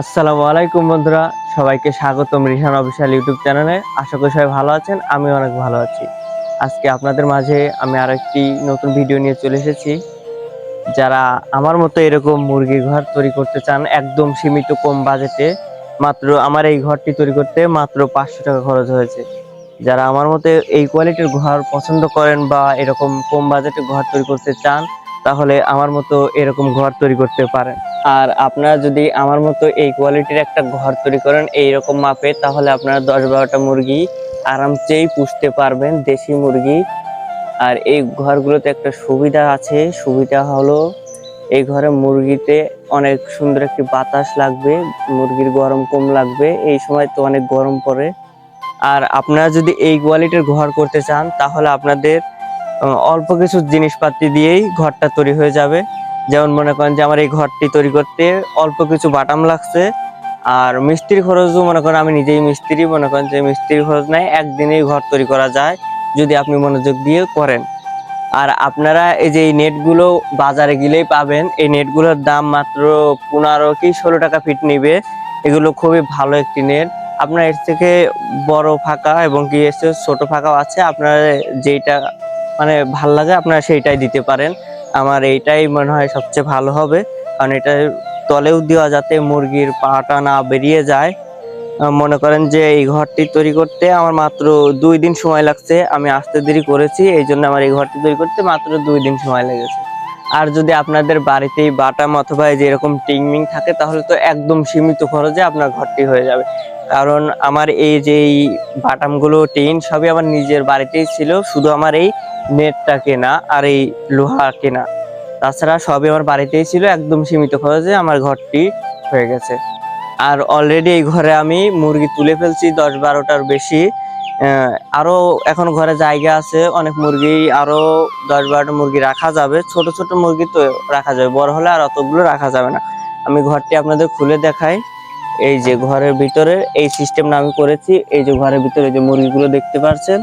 আসসালামু আলাইকুম বন্ধুরা, সবাইকে স্বাগতম রিহান অফিসিয়াল ইউটিউব চ্যানেলে। আশা করি সবাই ভালো আছেন আমি অনেক ভালো আছি। আজকে আপনাদের মাঝে আমি আরেকটি নতুন ভিডিও নিয়ে চলে এসেছি। যারা আমার মতো এরকম মুরগির ঘর তৈরি করতে চান, একদম সীমিত কম বাজেটে, মাত্র আমার এই ঘরটি তৈরি করতে মাত্র পাঁচশো টাকা খরচ হয়েছে। যারা আমার মতো এই কোয়ালিটির ঘর পছন্দ করেন বা এরকম কম বাজেটে ঘর তৈরি করতে চান, তাহলে আমার মতো এরকম ঘর তৈরি করতে পারেন। আর আপনারা যদি আমার মতো এই কোয়ালিটির একটা ঘর তৈরি করেন এই রকম মাপে, তাহলে আপনারা দশ বারোটা মুরগি আরামসেই পুষতে পারবেন দেশি মুরগি। আর এই ঘরগুলোতে একটা সুবিধা আছে, সুবিধা হলো এই ঘরে মুরগিতে অনেক সুন্দর একটি বাতাস লাগবে, মুরগির গরম কম লাগবে, এই সময় তো অনেক গরম পড়ে। আর আপনারা যদি এই কোয়ালিটির ঘর করতে চান, তাহলে আপনাদের অল্প কিছু জিনিসপাতি দিয়েই ঘরটা তৈরি হয়ে যাবে। যেমন মনে করেন যে আমার এই ঘরটি তৈরি করতে অল্প কিছু বাটাম লাগছে। আর মিস্ত্রি খরচও মনে করেন আমি নিজেই মিস্ত্রি, মনে করেন যে মিস্ত্রি খরচ নাই, একদিনেই ঘর তৈরি করা যায়, যদি আপনি মনোযোগ দিয়ে করেন। আর আপনারা এই যে এই নেটগুলো বাজারে গেলেই পাবেন, এই নেটগুলোর দাম মাত্র পনেরো কি ষোলো টাকা ফিট নিবে। এগুলো খুবই ভালো একটি নেট। আপনার এর থেকে বড় ফাঁকা এবং কি এর ছোট ফাঁকাও আছে, আপনার যেইটা মানে ভালো লাগে, আপনারা সেইটাই দিতে পারেন। আমার এইটাই মনে হয় সবচেয়ে ভালো হবে। কারণ এটা তলেও দেওয়া যাতে মুরগির পাটা না বেরিয়ে যায়। মনে করেন যে এই ঘরটি তৈরি করতে আমার মাত্র দুই দিন সময় লাগছে। আমি আসতে দেরি করেছি, এই জন্য আমার এই ঘরটি তৈরি করতে মাত্র দুই দিন সময় লেগেছে। আর যদি আপনাদের বাড়িতেই বাটাম অথবা এই যে এরকম টিংমিং থাকে, তাহলে তো একদম সীমিত খরচে আপনার ঘরটি হয়ে যাবে। কারণ আমার এই যে বাটামগুলো, টিন, সবই আমার নিজের বাড়িতেই ছিল। শুধু আমার এই নেটটা কেনা আর এই লোহা কেনা। তাছাড়া সবই আমার বাড়িতেই ছিল একদম সীমিত খরচে আমার ঘরটি হয়ে গেছে। আর অলরেডি এই ঘরে আমি মুরগি তুলে ফেলছি দশ বারোটার বেশি। আহ, আরও এখন ঘরে জায়গা আছে অনেক মুরগি আরও দশ বারোটা মুরগি রাখা যাবে। ছোট ছোট মুরগি তো রাখা যাবে বড় হলে আর অতগুলো রাখা যাবে না। আমি ঘরটি আপনাদের খুলে দেখাই। এই যে ঘরের ভিতরে এই সিস্টেমটা আমি করেছি এই যে ঘরের ভিতরে যে মুরগিগুলো দেখতে পাচ্ছেন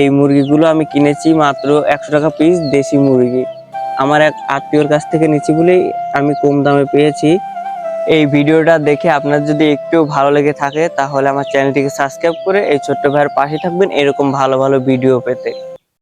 এই মুরগিগুলো আমি কিনেছি মাত্র একশো টাকা পিস দেশি মুরগি। আমার এক আত্মীয়র কাছ থেকে নিচ্ছি বলেই আমি কম দামে পেয়েছি। এই ভিডিওটা দেখে আপনার যদি একটু ভালো লেগে থাকে, তাহলে আমার চ্যানেলটিকে সাবস্ক্রাইব করে এই ছোট্ট ভাইয়ের পাশে থাকবেন এরকম ভালো ভালো ভিডিও পেতে।